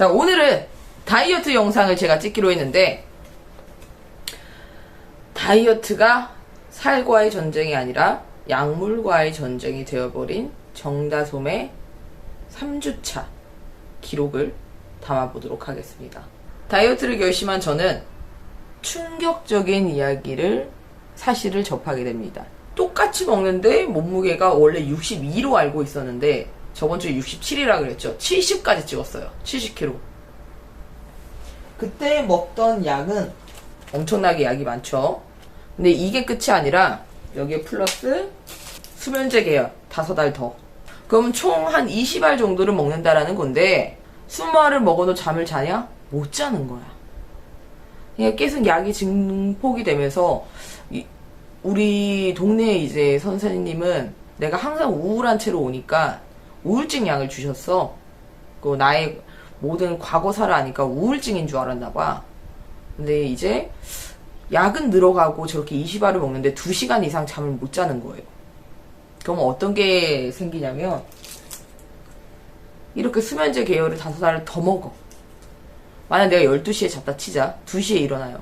자, 오늘은 다이어트 영상을 제가 찍기로 했는데, 다이어트가 살과의 전쟁이 아니라 약물과의 전쟁이 되어버린 정다솜의 3주차 기록을 담아보도록 하겠습니다. 다이어트를 결심한 저는 충격적인 이야기를, 사실을 접하게 됩니다. 똑같이 먹는데 몸무게가 원래 62로 알고 있었는데 저번 주에 67이라 그랬죠. 70까지 찍었어요. 70kg. 그때 먹던 약은 엄청나게 약이 많죠. 근데 이게 끝이 아니라 여기에 플러스 수면제 계열 다섯 알 더. 그럼 총 한 20알 정도를 먹는다라는 건데 20알을 먹어도 잠을 자냐? 못 자는 거야. 그러니까 계속 약이 증폭이 되면서 이- 우리 동네 이제 선생님은 내가 항상 우울한 채로 오니까 우울증 약을 주셨어. 그 나의 모든 과거사를 아니까 우울증인 줄 알았나 봐. 근데 이제 약은 늘어가고 저렇게 20알을 먹는데 2시간 이상 잠을 못 자는 거예요. 그럼 어떤 게 생기냐면 이렇게 수면제 계열을 다섯 알을 더 먹어. 만약 내가 12시에 잤다 치자. 2시에 일어나요.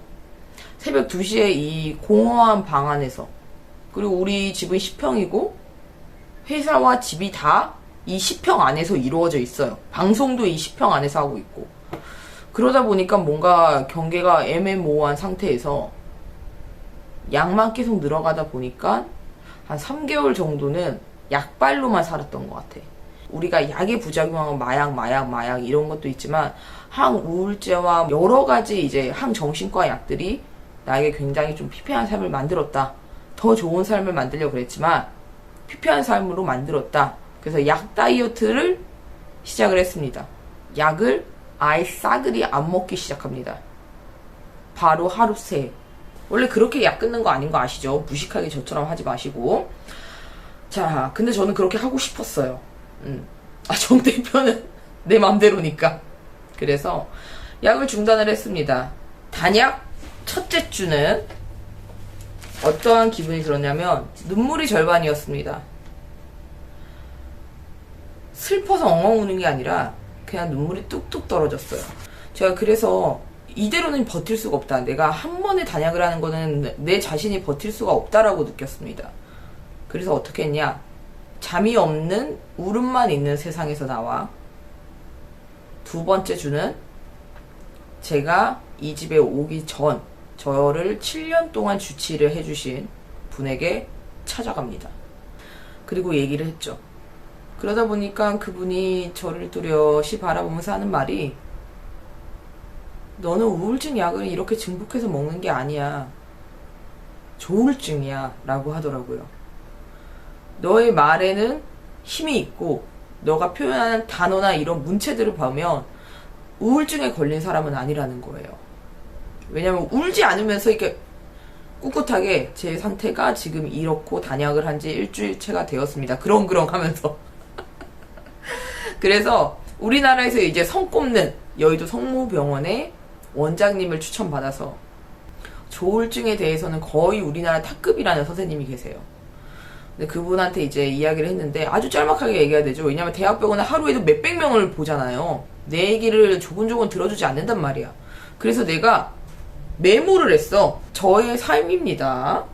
새벽 2시에 이 공허한 방 안에서 그리고 우리 집은 10평이고 회사와 집이 다 이 10평 안에서 이루어져 있어요. 방송도 이 10평 안에서 하고 있고 그러다 보니까 뭔가 경계가 애매모호한 상태에서 약만 계속 늘어가다 보니까 한 3개월 정도는 약발로만 살았던 것 같아. 우리가 약에 부작용하는 마약, 마약, 마약 이런 것도 있지만 항우울제와 여러 가지 이제 항정신과 약들이 나에게 굉장히 좀 피폐한 삶을 만들었다. 더 좋은 삶을 만들려고 그랬지만 피폐한 삶으로 만들었다. 그래서 약 다이어트를 시작을 했습니다. 약을 아예 싸그리 안 먹기 시작합니다. 바로 하루 세. 원래 그렇게 약 끊는 거 아닌 거 아시죠? 무식하게 저처럼 하지 마시고. 자, 근데 저는 그렇게 하고 싶었어요. 음. 아, 정 대표는 내 맘대로니까. 그래서 약을 중단을 했습니다. 단약 첫째 주는 어떠한 기분이 들었냐면 눈물이 절반이었습니다. 슬퍼서 엉엉 우는 게 아니라 그냥 눈물이 뚝뚝 떨어졌어요. 제가 그래서 이대로는 버틸 수가 없다. 내가 한 번에 단약을 하는 거는 내 자신이 버틸 수가 없다라고 느꼈습니다. 그래서 어떻게 했냐? 잠이 없는 울음만 있는 세상에서 나와 두 번째 주는 제가 이 집에 오기 전 저를 7년 동안 주치를 해주신 분에게 찾아갑니다. 그리고 얘기를 했죠. 그러다 보니까 그분이 저를 뚜렷이 바라보면서 하는 말이 너는 우울증 약을 이렇게 증폭해서 먹는 게 아니야. 조울증이야. 라고 하더라고요. 너의 말에는 힘이 있고 너가 표현하는 단어나 이런 문체들을 보면 우울증에 걸린 사람은 아니라는 거예요. 왜냐면 울지 않으면서 이렇게 꿋꿋하게 제 상태가 지금 이렇고 단약을 한 지 일주일째가 되었습니다. 그렁그렁 하면서. 그래서 우리나라에서 이제 성 꼽는 여의도 성모병원에 원장님을 추천받아서 조울증에 대해서는 거의 우리나라 탑급이라는 선생님이 계세요. 근데 그분한테 이제 이야기를 했는데 아주 짤막하게 얘기해야 되죠. 왜냐면 대학병원은 하루에도 몇백 명을 보잖아요. 내 얘기를 조곤조곤 들어주지 않는단 말이야. 그래서 내가 메모를 했어. 저의 삶입니다.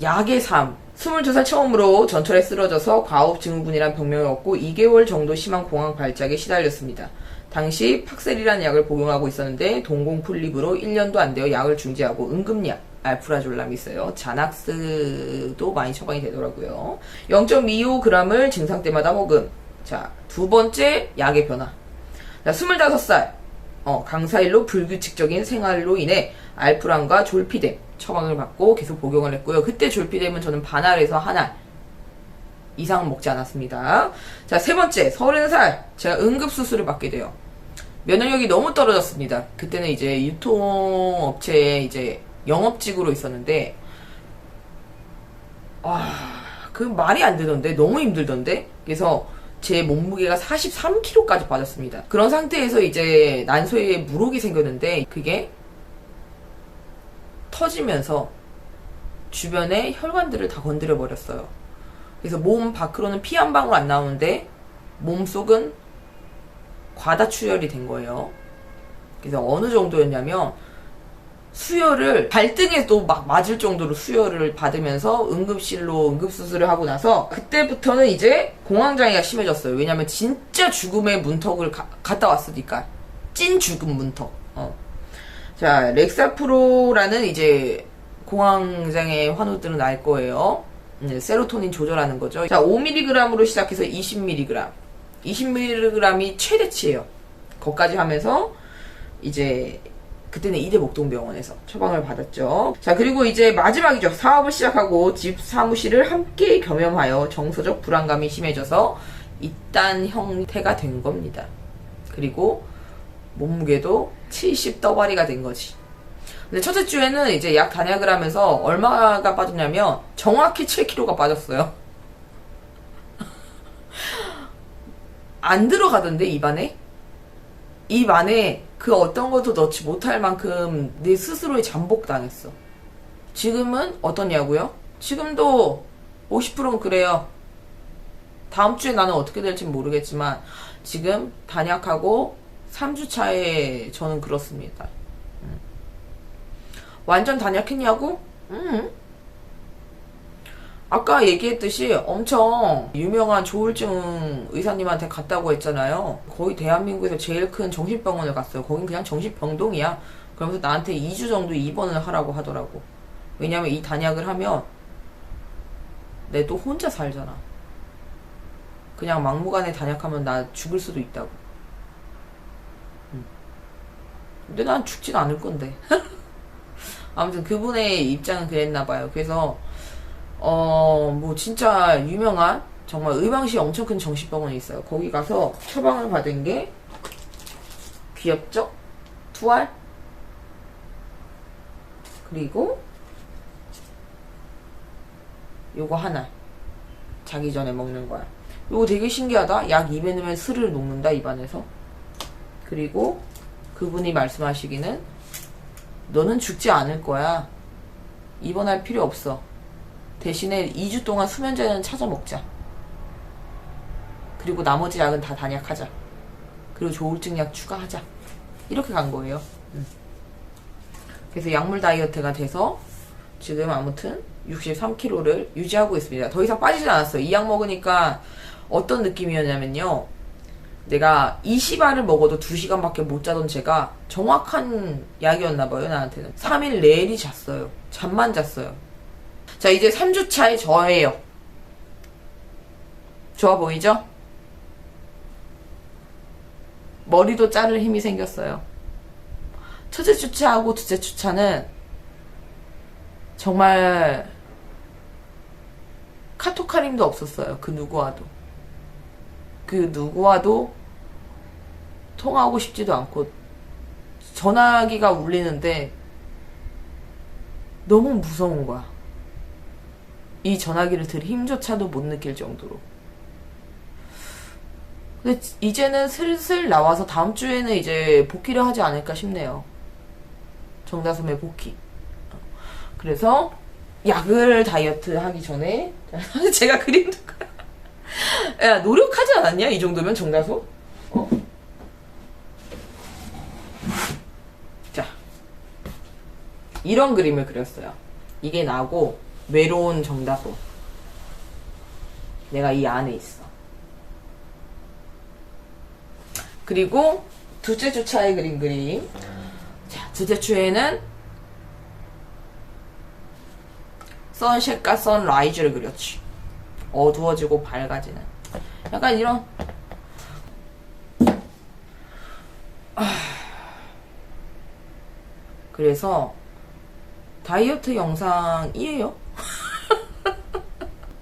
약의 삶. 22살 처음으로 전철에 쓰러져서 과업 증후군이란 병명을 얻고 2개월 정도 심한 공황 발작에 시달렸습니다. 당시 팍셀이라는 약을 복용하고 있었는데 동공 풀립으로 1년도 안 되어 약을 중지하고 응급약 알프라졸람이 있어요. 자낙스도 많이 처방이 되더라고요. 0.25g을 증상 때마다 먹음. 자, 두 번째 약의 변화. 자, 25살. 어, 강사일로 불규칙적인 생활로 인해 알프란과 졸피뎀 처방을 받고 계속 복용을 했고요. 그때 졸피뎀은 저는 반알에서 한알 이상 먹지 않았습니다. 자, 세 번째, 30살. 제가 응급수술을 받게 돼요. 면역력이 너무 떨어졌습니다. 그때는 이제 유통업체에 이제 영업직으로 있었는데, 아, 그 말이 안 되던데, 너무 힘들던데? 그래서 제 몸무게가 43kg까지 빠졌습니다. 그런 상태에서 이제 난소에 물혹이 생겼는데, 그게 터지면서 주변의 혈관들을 다 건드려 버렸어요. 그래서 몸 밖으로는 피 한 방울 안 나오는데 몸 속은 과다출혈이 된 거예요. 그래서 어느 정도였냐면 수혈을 발등에 또막 맞을 정도로 수혈을 받으면서 응급실로 응급수술을 하고 나서 그때부터는 이제 공황장애가 심해졌어요. 왜냐면 진짜 죽음의 문턱을 가- 갔다 왔으니까. 찐 죽음 문턱. 어. 자, 렉사프로라는 이제 공황장애 환우들은 알 거예요. 네, 세로토닌 조절하는 거죠. 자, 5mg으로 시작해서 20mg. 20mg이 최대치예요. 거기까지 하면서 이제 그때는 이대 목동병원에서 처방을 받았죠. 자, 그리고 이제 마지막이죠. 사업을 시작하고 집 사무실을 함께 겸염하여 정서적 불안감이 심해져서 이딴 형태가 된 겁니다. 그리고 몸무게도 70 떠바리가 된 거지. 근데 첫째 주에는 이제 약 단약을 하면서 얼마가 빠졌냐면 정확히 7kg가 빠졌어요. 안 들어가던데 입안에? 입 안에 그 어떤 것도 넣지 못할 만큼 내 스스로에 잠복당했어. 지금은 어떠냐고요? 지금도 50%는 그래요. 다음 주에 나는 어떻게 될지 모르겠지만 지금 단약하고 3주 차에 저는 그렇습니다. 음. 완전 단약했냐고? 음. 아까 얘기했듯이 엄청 유명한 조울증 의사님한테 갔다고 했잖아요. 거의 대한민국에서 제일 큰 정신병원을 갔어요. 거긴 그냥 정신병동이야. 그러면서 나한테 2주 정도 입원을 하라고 하더라고. 왜냐면 이 단약을 하면 내 또 혼자 살잖아. 그냥 막무가내 단약하면 나 죽을 수도 있다고. 음. 근데 난 죽진 않을 건데. 아무튼 그분의 입장은 그랬나 봐요. 그래서 어, 뭐 진짜 유명한 정말 의왕시 엄청 큰 정신병원이 있어요. 거기 가서 처방을 받은 게 귀엽죠? 투알 그리고 요거 하나 자기 전에 먹는 거야. 요거 되게 신기하다. 약 입에 넣으면 스를 녹는다 입안에서. 그리고 그분이 말씀하시기는 너는 죽지 않을 거야. 입원할 필요 없어. 대신에 2주 동안 수면제는 찾아 먹자. 그리고 나머지 약은 다 단약하자. 그리고 조울증 약 추가하자. 이렇게 간 거예요. 음. 그래서 약물 다이어트가 돼서 지금 아무튼 63kg를 유지하고 있습니다. 더 이상 빠지진 않았어요. 이 약 먹으니까 어떤 느낌이었냐면요. 내가 20알을 먹어도 2시간밖에 못 자던 제가 정확한 약이었나 봐요, 나한테는. 3일 내리 잤어요. 잠만 잤어요. 자, 이제 3주차의 저예요. 좋아 보이죠? 머리도 자를 힘이 생겼어요. 첫째 주차하고 둘째 주차는 정말 카톡할 힘도 없었어요. 그 누구와도. 그 누구와도 통화하고 싶지도 않고 전화기가 울리는데 너무 무서운 거야. 이 전화기를 들 힘조차도 못 느낄 정도로. 근데 이제는 슬슬 나와서 다음 주에는 이제 복귀를 하지 않을까 싶네요. 정다솜의 복귀. 그래서 약을 다이어트 하기 전에 제가 그림도 야 노력하지 않았냐 이 정도면 정다솜? 어? 자 이런 그림을 그렸어요. 이게 나고 외로운 정다솜. 내가 이 안에 있어. 그리고 둘째 주 차에 그린 그림. 자, 둘째 주에는 선셋과 선라이즈를 그렸지. 어두워지고 밝아지는. 약간 이런. 아. 그래서 다이어트 영상이에요.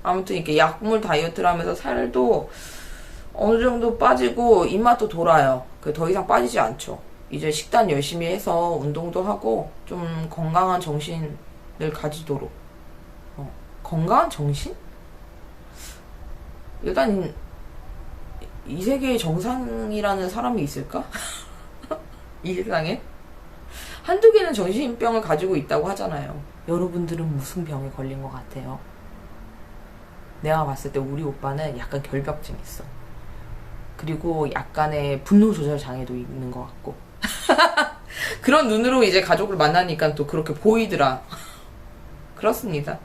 아무튼 이렇게 약물 다이어트를 하면서 살도 어느 정도 빠지고 입맛도 돌아요. 그더 이상 빠지지 않죠. 이제 식단 열심히 해서 운동도 하고 좀 건강한 정신을 가지도록. 어, 건강한 정신? 일단 이 세계에 정상이라는 사람이 있을까? 이 세상에? 한두 개는 정신병을 가지고 있다고 하잖아요. 여러분들은 무슨 병에 걸린 것 같아요? 내가 봤을 때 우리 오빠는 약간 결벽증 있어. 그리고 약간의 분노 조절 장애도 있는 것 같고. 그런 눈으로 이제 가족을 만나니까 또 그렇게 보이더라. 그렇습니다.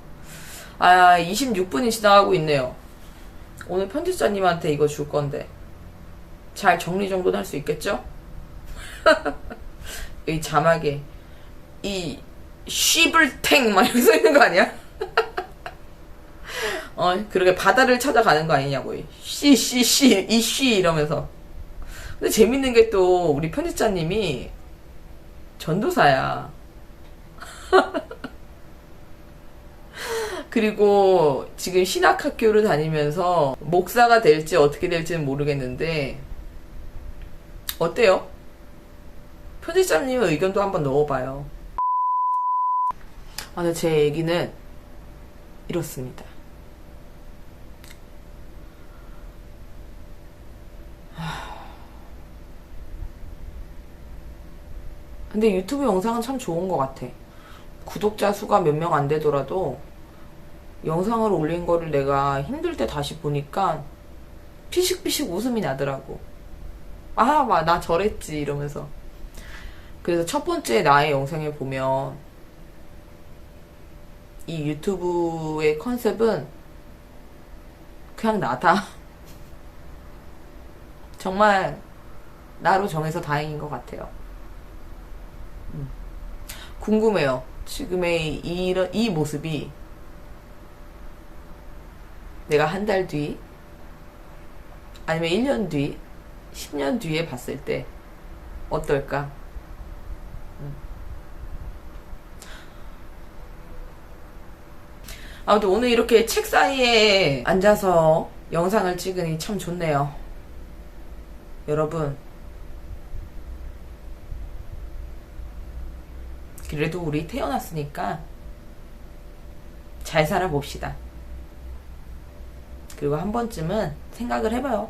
아, 26분이 지나가고 있네요. 오늘 편집자님한테 이거 줄 건데. 잘 정리정돈 할 수 있겠죠? 이 자막에, 이, 쉬블탱, 막 이렇게 써 있는 거 아니야? 어, 그러게 바다를 찾아가는 거 아니냐고. 쉬, 쉬, 쉬, 이 쉬, 이러면서. 근데 재밌는 게 또, 우리 편집자님이 전도사야. 그리고 지금 신학학교를 다니면서 목사가 될지 어떻게 될지는 모르겠는데, 어때요? 편집자님의 의견도 한번 넣어봐요. 아, 근데 제 얘기는 이렇습니다. 근데 유튜브 영상은 참 좋은 것 같아. 구독자 수가 몇 명 안 되더라도 영상을 올린 거를 내가 힘들 때 다시 보니까 피식피식 웃음이 나더라고. 아, 막 나 저랬지 이러면서. 그래서 첫 번째 나의 영상에 보면 이 유튜브의 컨셉은 그냥 나다. 정말 나로 정해서 다행인 것 같아요. 음. 궁금해요. 지금의 이, 이 모습이 내가 한 달 뒤, 아니면 1년 뒤, 10년 뒤에 봤을 때 어떨까? 음. 아무튼 오늘 이렇게 책 사이에 앉아서 영상을 찍으니 참 좋네요. 여러분, 그래도 우리 태어났으니까 잘 살아봅시다. 그리고 한 번쯤은 생각을 해봐요.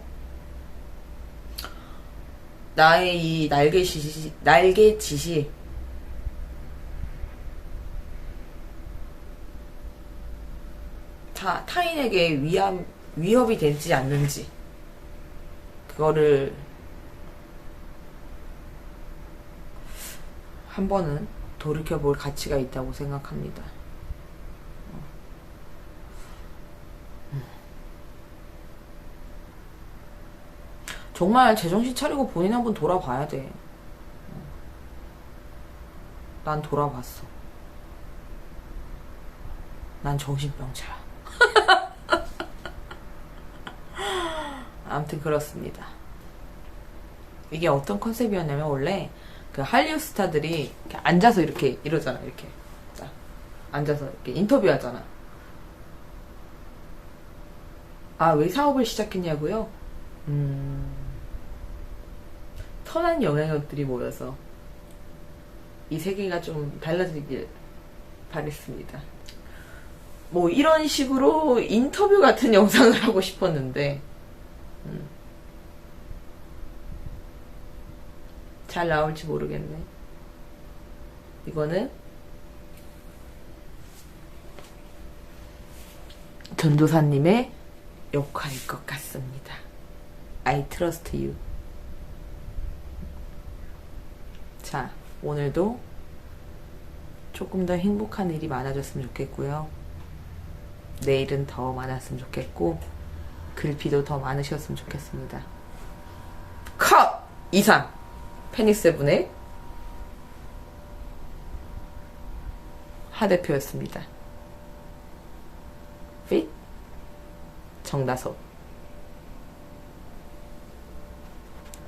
나의 이 날개짓이, 날개짓이 타, 타인에게 위험, 위협이 되지 않는지, 그거를 한 번은 돌이켜 볼 가치가 있다고 생각합니다. 정말 제정신 차리고 본인 한번 돌아봐야 돼. 난 돌아봤어. 난 정신병자야. 아무튼 그렇습니다. 이게 어떤 컨셉이었냐면 원래 그 한리우 스타들이 이렇게 앉아서 이렇게 이러잖아 이렇게 자, 앉아서 이렇게 인터뷰하잖아. 아 왜 사업을 시작했냐고요? 음, 선한 영향력들이 모여서 이 세계가 좀 달라지길 바랬습니다. 뭐 이런 식으로 인터뷰 같은 영상을 하고 싶었는데 음, 잘 나올지 모르겠네. 이거는 전도사님의 역할일 것 같습니다. I trust you. 자, 오늘도 조금 더 행복한 일이 많아졌으면 좋겠고요. 내일은 더 많았으면 좋겠고, 글피도 더 많으셨으면 좋겠습니다. 컷! 이상! 패닉세븐의 하 대표였습니다. 핏 정다솜